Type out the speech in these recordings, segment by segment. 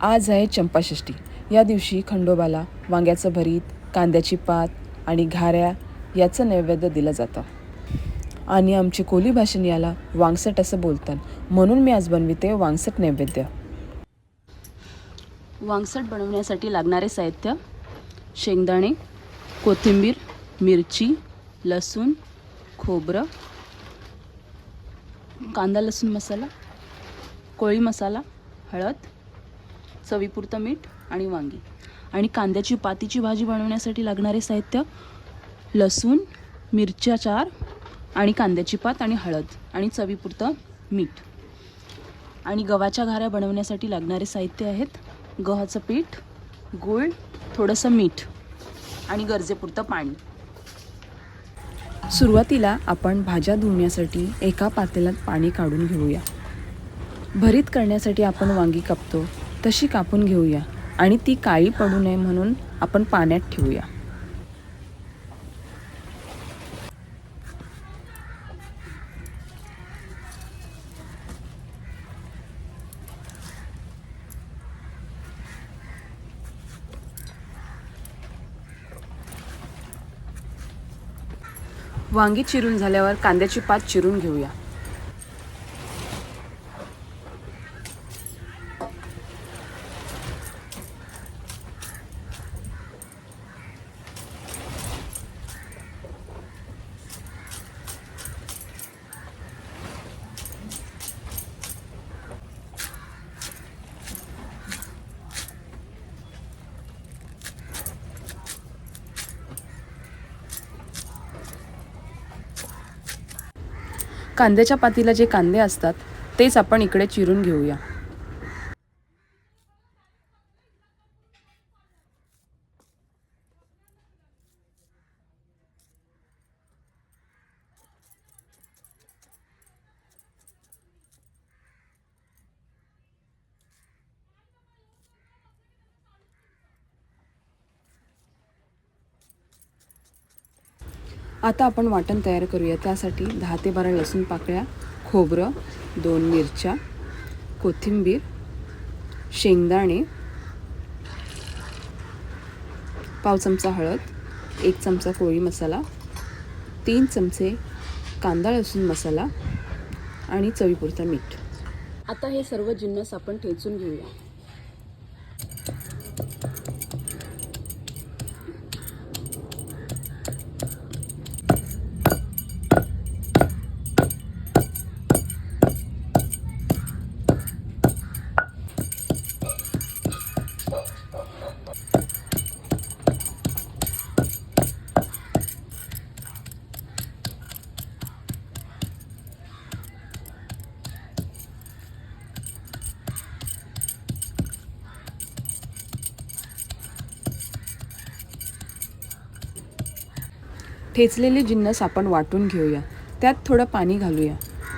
आज आहे चंपाषष्ठी. या दिवशी खंडोबाला वांग्याचं भरीत कांद्याची पात आणि घाऱ्या याचं नैवेद्य दिलं जातं. आणि आमची कोली भाषण याला वांगसट असं बोलतात. म्हणून मी आज बनविते वांगसट नैवेद्य. वांगसट बनवण्यासाठी लागणारे साहित्य शेंगदाणे कोथिंबीर मिरची लसूण खोबरं कांदा लसूण मसाला कोळी मसाला हळद चवीपुरतं मीठ आणि वांगी. आणि कांद्याची पातीची भाजी बनवण्यासाठी लागणारे साहित्य लसूण मिरच्या चार आणि कांद्याची पात आणि हळद आणि चवीपुरतं मीठ. आणि गव्हाच्या घाऱ्या बनवण्यासाठी लागणारे साहित्य आहेत गव्हाचं पीठ गूळ थोडंसं मीठ आणि गरजेपुरतं पाणी. सुरुवातीला आपण भाज्या धुवण्यासाठी एका पातेल्यात पाणी काढून घेऊया. भरीत करण्यासाठी आपण वांगी कापतो. तशी कापून घेऊया आणि ती काळी पडू नये म्हणून आपण पाण्यात ठेवूया. वांगी चिरून झाल्यावर कांद्याची पात चिरून घेऊया. कांद्याच्या पातीला जे कांदे असतात तेच आपण इकडे चिरून घेऊया. आता आपण वाटण तयार करूया. त्यासाठी दहा ते बारा लसूण पाकळ्या खोबरं दोन मिरच्या कोथिंबीर शेंगदाणे पाव चमचा हळद एक चमचा कोळी मसाला तीन चमचे कांदा लसूण मसाला आणि चवीपुरता मीठ. आता हे सर्व जिन्नस आपण ठेचून घेऊया. ठेचलेले जिन्नस आपण वाटून घेऊया. त्यात थोडं पाणी घालूया.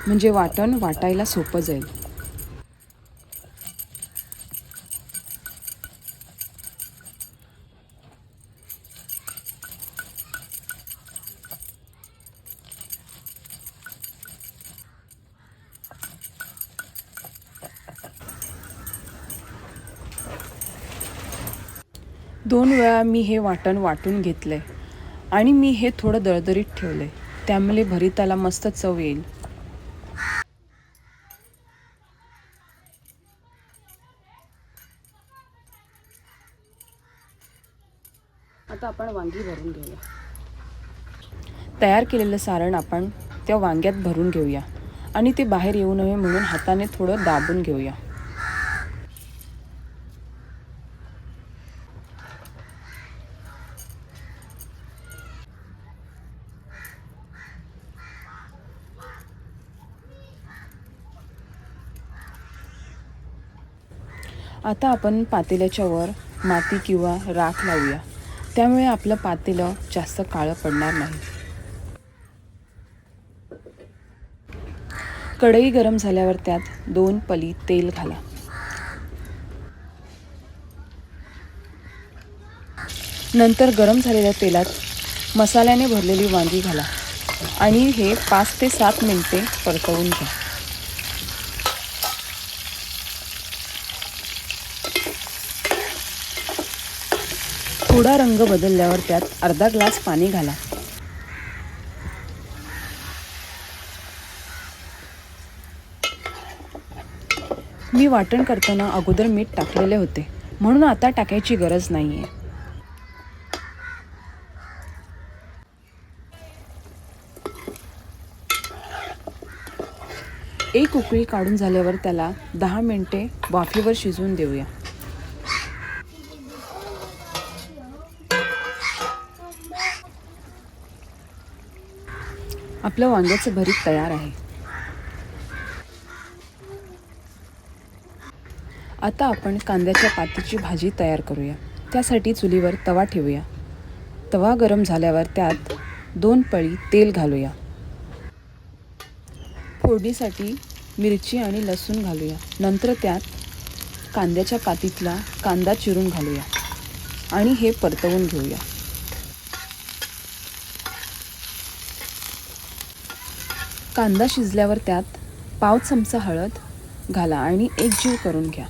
म्हणजे वाटण वाटायला सोपं जाईल. दोन वेळा मी हे वाटण वाटून घेतलं आहे आणि मी हे थोडं दळदरीत ठेवलंय. त्यामुळे भरिताला मस्त चव येईल. आता आपण वांगी भरून घेऊया. तयार केलेलं सारण आपण त्या वांग्यात भरून घेऊया. आणि ते बाहेर येऊ नये म्हणून हाताने थोडं दाबून घेऊया. आता आपण पातेल्याच्या वर माती किंवा राख लावूया. त्यामुळे आपलं पातेलं जास्त काळं पडणार नाही. कढई गरम झाल्यावर त्यात दोन पली तेल घाला. नंतर गरम झालेल्या तेलात मसाल्याने भरलेली वांगी घाला आणि हे पाच ते सात मिनिटे परतवून घ्या. थोडा रंग बदलल्यावर त्यात अर्धा ग्लास पाणी घाला. मी वाटण करताना अगोदर मीठ टाकलेले होते. म्हणून आता टाकायची गरज नाही आहे एक उकळी काढून झाल्यावर त्याला दहा मिनिटे वाफेवर शिजवून देऊया. आपलं वांग्याचं भरीत तयार आहे. आता आपण कांद्याच्या पातीची भाजी तयार करूया. त्यासाठी चुलीवर तवा ठेवूया. तवा गरम झाल्यावर त्यात दोन पळी तेल घालूया. फोडणीसाठी मिरची आणि लसूण घालूया. नंतर त्यात कांद्याच्या पातीतला कांदा चिरून घालूया आणि हे परतवून घेऊया. कांदा शिजल्यावर त्यात पाव चमचा हळद घाला आणि एकजीव करून घ्या.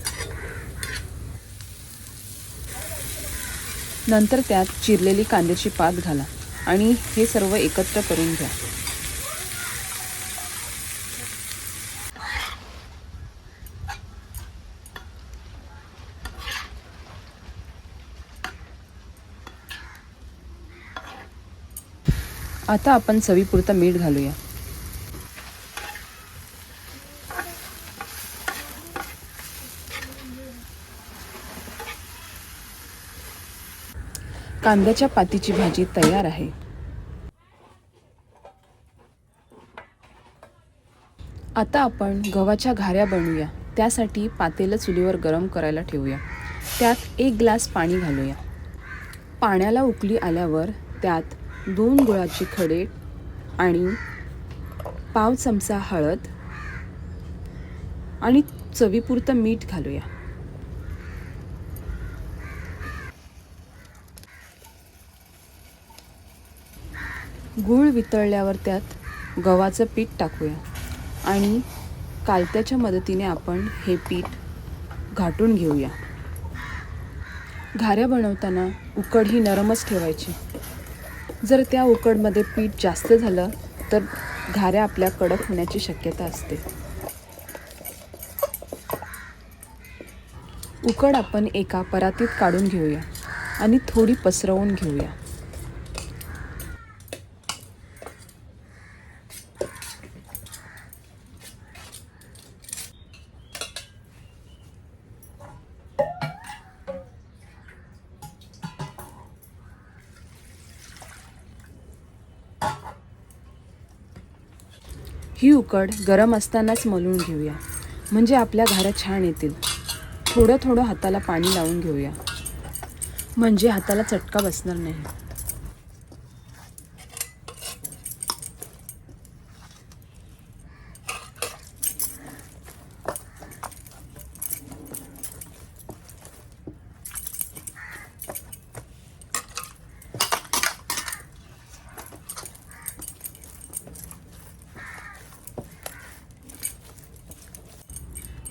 नंतर त्यात चिरलेली कांद्याची पात घाला आणि हे सर्व एकत्र करून घ्या. आता आपण चवीपुरतं मीठ घालूया. कांद्याच्या पातीची भाजी तयार आहे. आता आपण गव्हाच्या घाऱ्या बनवूया. त्यासाठी पातेलं चुलीवर गरम करायला ठेवूया. त्यात एक ग्लास पाणी घालूया. पाण्याला उकळी आल्यावर त्यात दोन गुळाचे खडे आणि पाव चमचा हळद आणि चवीपुरतं मीठ घालूया. गूळ वितळल्यावर त्यात गव्हाचं पीठ टाकूया. आणि कालत्याच्या मदतीने आपण हे पीठ घाटून घेऊया. घाऱ्या बनवताना उकड ही नरमच ठेवायची. जर त्या उकडमध्ये पीठ जास्त झालं तर घाऱ्या आपल्या कडक होण्याची शक्यता असते. उकड आपण एका परातीत काढून घेऊया आणि थोडी पसरवून घेऊया. ही उकड गरम असतानाच मलून घेऊया. म्हणजे आपल्या घाऱ्या छान येतील. थोडं थोडं हाताला पाणी लावून घेऊया. म्हणजे हाताला चटका बसणार नाही.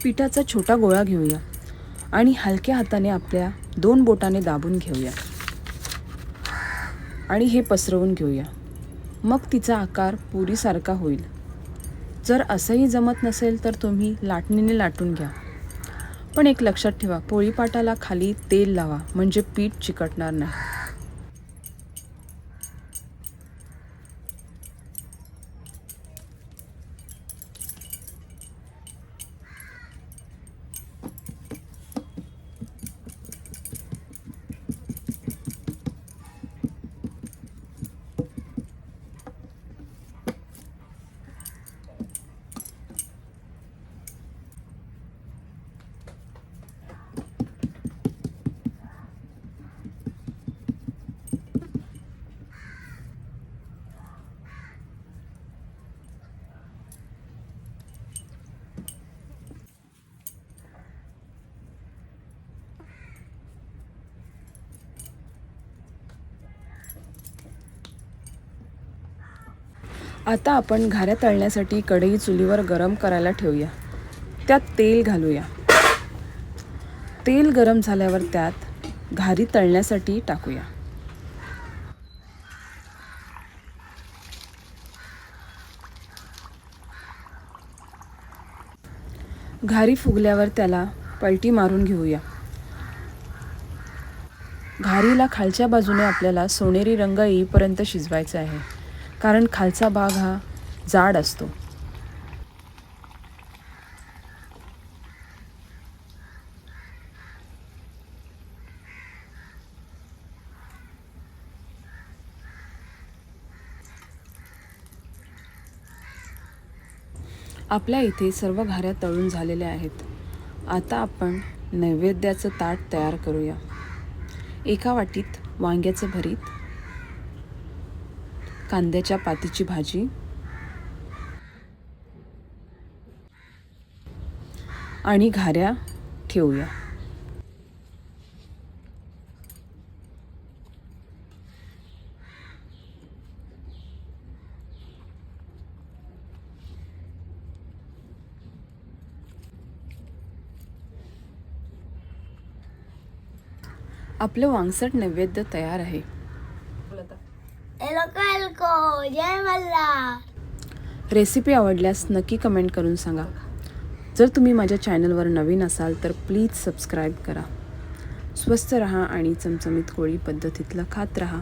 पिठाचा छोटा गोळा घेऊया आणि हलक्या हाताने आपल्या दोन बोटाने दाबून घेऊया. आणि हे पसरवून घेऊया. मग तिचा आकार पुरीसारखा होईल. जर असंही जमत नसेल तर तुम्ही लाटणीने लाटून घ्या. पण एक लक्षात ठेवा पोळीपाटाला खाली तेल लावा म्हणजे पीठ चिकटणार नाही. आता आपण घाऱ्या तळण्यासाठी कढई चुलीवर गरम करायला ठेवूया. त्यात तेल घालूया. तेल गरम झाल्यावर त्यात घारी तळण्यासाठी टाकूया. घारी फुगल्यावर त्याला पलटी मारून घेऊया. घारीला खालच्या बाजूने आपल्याला सोनेरी रंग येईपर्यंत शिजवायचा आहे. कारण खालचा भाग हा जाड असतो. आपल्या इथे सर्व घाऱ्या तळून झालेल्या आहेत. आता आपण नैवेद्याचं ताट तयार करूया. एका वाटीत वांग्याचं भरीत कांद्याच्या पातीची भाजी? आणि घाऱ्या ठेवूया. आपलं वांगसट नैवेद्य तयार आहे. एलोको जय मल्हार रेसिपी आवडल्यास नक्की कमेंट करून सांगा. जर तुम्ही माझ्या चॅनलवर नवीन असाल तर प्लीज सबस्क्राईब करा. स्वस्त रहा आणि चमचमीत कोळी पद्धतीतलं खात रहा.